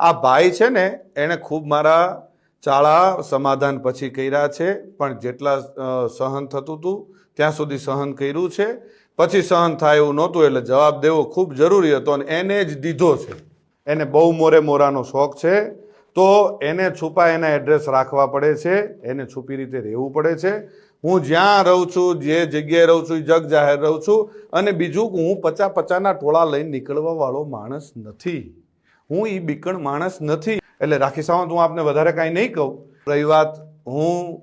આ ભાઈ છે ને, એણે ખૂબ મારા ચાળા સમાધાન પછી કર્યા છે, પણ જેટલા સહન થતું હતું ત્યાં સુધી સહન કર્યું છે. પછી સહન થાય એવું નહોતું, એટલે જવાબ દેવો ખૂબ જરૂરી હતો અને એને જ દીધો છે. એને બહુ મોરે મોરાનો શોખ છે. તો એને છુપા એના એડ્રેસ રાખવા પડે છે, એને છુપી રીતે રહેવું પડે છે. હું જ્યાં રહું છું, જે જગ્યાએ રહું છું જગ જાહેર રહું છું, અને બીજું હું પચા પચાના ટોળા લઈને નીકળવા વાળો માણસ નથી. હું એ બીકણ માણસ નથી. એટલે રાખી સાવંત, હું આપને વધારે કાંઈ નહીં કહું. રહી વાત, હું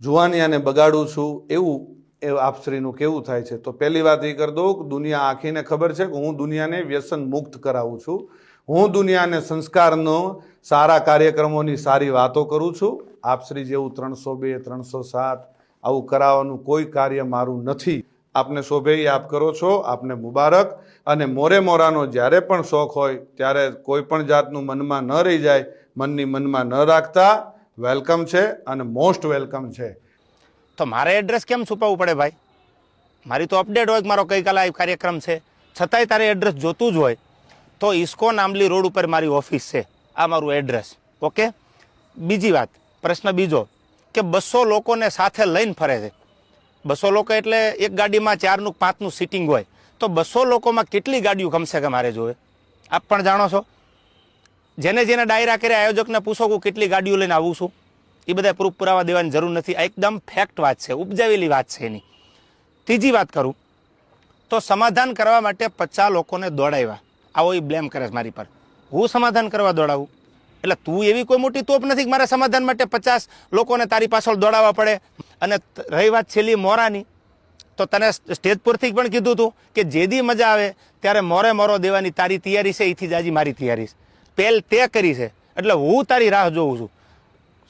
જુવાનિયાને બગાડું છું એવું એ આપશ્રીનું કેવું થાય છે. તો પહેલી વાત એ કરી દઉં કે દુનિયા આખીને ખબર છે કે હું દુનિયાને વ્યસન મુક્ત કરાવું છું. હું દુનિયાને સંસ્કારનો, સારા કાર્યક્રમોની સારી વાતો કરું છું. આપશ્રી જેવું ત્રણસો બે, ત્રણસો સાત આવું કરાવવાનું કોઈ કાર્ય મારું નથી. આપને શોભેય આપ કરો છો, આપને મુબારક. અને મોરે મોરાનો જ્યારે પણ શોખ હોય, ત્યારે કોઈ પણ જાતનું મનમાં ન રહી જાય, મનની મનમાં ન રાખતા, વેલકમ છે અને મોસ્ટ વેલકમ છે. તો મારે એડ્રેસ કેમ છુપાવવું પડે ભાઈ? મારી તો અપડેટ હોય કે મારો ગઈકાલે આ કાર્યક્રમ છે. છતાંય તારે એડ્રેસ જોતું જ હોય, તો ઇસ્કોન આંબલી રોડ ઉપર મારી ઓફિસ છે. આ મારું એડ્રેસ. ઓકે? બીજી વાત, પ્રશ્ન બીજો, કે બસો લોકોને સાથે લઈને ફરે છે. બસો લોકો એટલે એક ગાડીમાં ચારનું પાંચનું સિટિંગ હોય. તો બસો લોકોમાં કેટલી ગાડીઓ કમસે કમ મારે જોવે? આપ પણ જાણો છો? જેને જેને ડાયરા કર્યા, આયોજકને પૂછો કે કેટલી ગાડીઓ લઈને આવું છું. એ બધા પ્રૂફ પુરાવા દેવાની જરૂર નથી. આ એકદમ ફેક્ટ વાત છે, ઉપજાવેલી વાત છે એની. ત્રીજી વાત કરું. તો સમાધાન કરવા માટે પચાસ લોકોને દોડાવ્યા. આવો એ બ્લેમ કરે મારી પર. હું સમાધાન કરવા દોડાવું? એટલે તું એવી કોઈ મોટી તોપ નથી કે મારે સમાધાન માટે પચાસ લોકોને તારી પાછળ દોડાવવા પડે? અને રહી વાત છેલ્લી મોરાની, તો તને સ્ટેજ પરથી પણ કીધું હતું કે જેદી મજા આવે, ત્યારે મોરે મોરો દેવાની તારી તૈયારી છે એથી જ આજી મારી તૈયારી છે. પહેલ તે કરી છે, એટલે હું તારી રાહ જોઉં છું.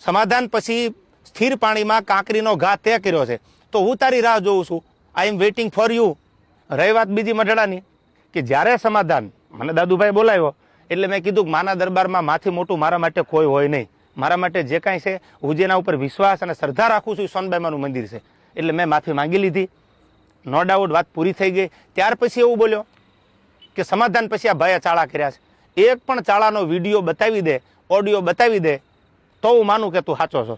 સમાધાન પછી સ્થિર પાણીમાં કાંકરીનો ઘા તે કર્યો છે, તો હું તારી રાહ જોઉં છું. I am waiting for you રહી વાત બીજી મઢડાની કે જ્યારે સમાધાન, મને દાદુભાઈ બોલાવ્યો, એટલે મેં કીધું કે માના દરબારમાં માથી મોટું મારા માટે કોઈ હોય નહીં. મારા માટે જે કાંઈ છે, હું જેના ઉપર વિશ્વાસ અને શ્રદ્ધા રાખું છું, એ સોનબાઈમાનું મંદિર છે. એટલે મેં માફી માંગી લીધી. નો ડાઉટ વાત પૂરી થઈ ગઈ. ત્યાર પછી એવું બોલ્યો કે સમાધાન પછી આ ભાઈએ ચાળા કર્યા છે. એક પણ ચાળાનો વીડિયો બતાવી દે, ઓડિયો બતાવી દે, તો હું માનું કે તું સાચો છો.